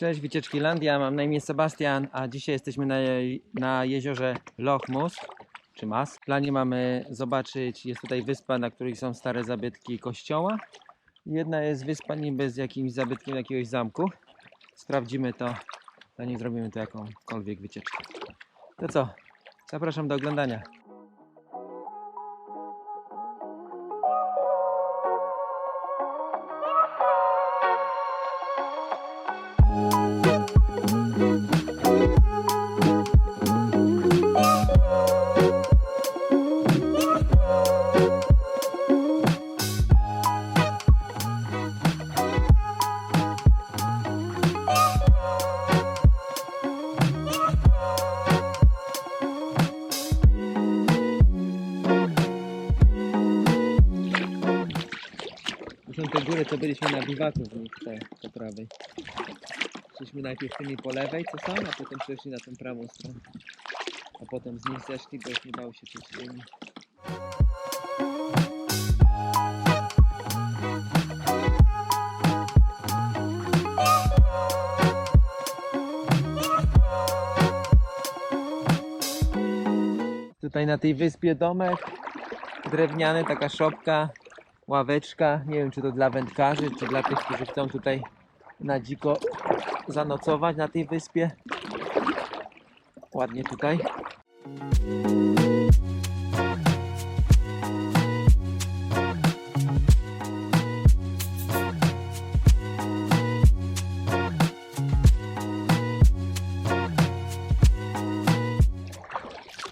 Cześć, Wycieczkilandia, mam na imię Sebastian, a dzisiaj jesteśmy na, na jeziorze Loch Mus, czy Mas. W planie mamy zobaczyć, jest tutaj wyspa, na której są stare zabytki kościoła. Jedna jest wyspa niby z jakimś zabytkiem jakiegoś zamku. Sprawdzimy to, zanim zrobimy tu jakąkolwiek wycieczkę. To co? Zapraszam do oglądania. Co byliśmy na biwaku w nich, te po prawej. Szliśmy najpierw tymi po lewej, co są, a potem przeszli na tą prawą stronę. A potem z nich zeszli, bo już nie dało się czuć. Tutaj na tej wyspie domek drewniany, taka szopka, ławeczka. Nie wiem, czy to dla wędkarzy, czy dla tych, którzy chcą tutaj na dziko zanocować na tej wyspie. Ładnie tutaj.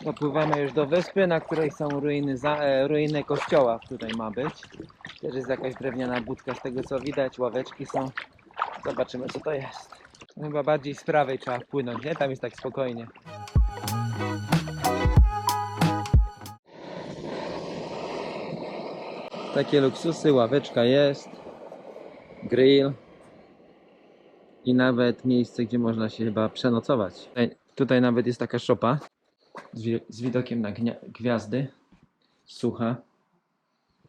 Dopływamy już do wyspy, na której są ruiny, za, e, ruiny kościoła. Tutaj ma być. Też jest jakaś drewniana budka z tego co widać. Ławeczki są. Zobaczymy co to jest. Chyba bardziej z prawej trzeba wpłynąć, nie? Tam jest tak spokojnie. Takie luksusy, ławeczka jest. Grill. I nawet miejsce, gdzie można się chyba przenocować. Tutaj nawet jest taka szopa z, z widokiem na gwiazdy. Sucha.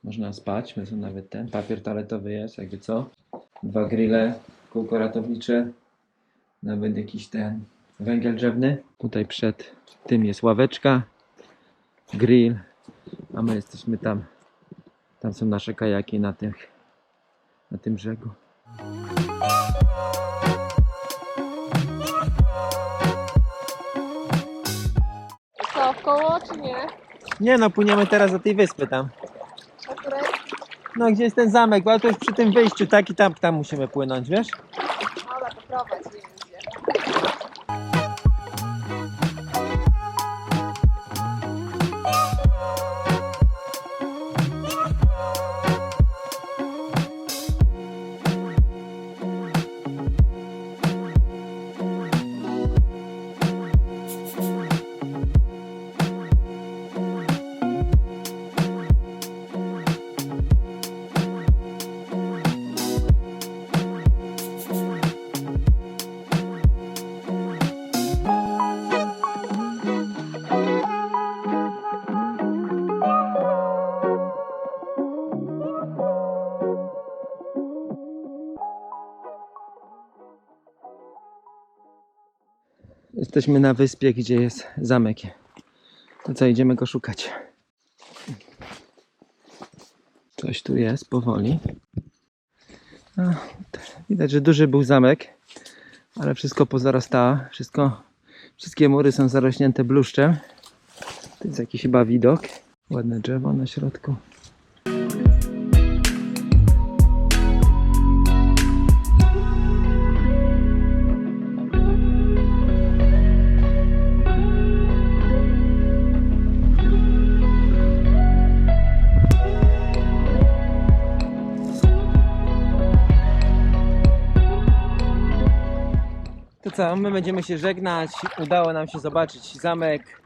Można spać, jest nawet ten. Papier toaletowy jest, jakby co. Dwa grille, kółko ratownicze. Nawet jakiś ten węgiel drzewny. Tutaj przed tym jest ławeczka, grill, a my jesteśmy tam. Tam są nasze kajaki na, tych, na tym brzegu. Nie no, płyniemy teraz do tej wyspy tam. Której? No gdzie jest ten zamek, bo to już przy tym wyjściu, tak i tam, tam musimy płynąć, wiesz? Dobra, to prowadź, nie Jesteśmy na wyspie, gdzie jest zamek. To co, idziemy go szukać. Coś tu jest, powoli. T- widać, że duży był zamek, ale wszystko pozarastało. Wszystko, wszystkie mury są zarośnięte bluszczem. To jest jakiś chyba widok. Ładne drzewo na środku. To co, my będziemy się żegnać. Udało nam się zobaczyć zamek.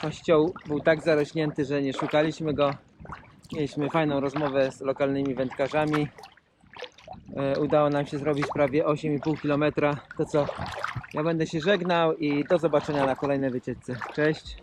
Kościół był tak zarośnięty, że nie szukaliśmy go. Mieliśmy fajną rozmowę z lokalnymi wędkarzami. E, Udało nam się zrobić prawie 8,5 km. To co, ja będę się żegnał i do zobaczenia na kolejnej wycieczce. Cześć!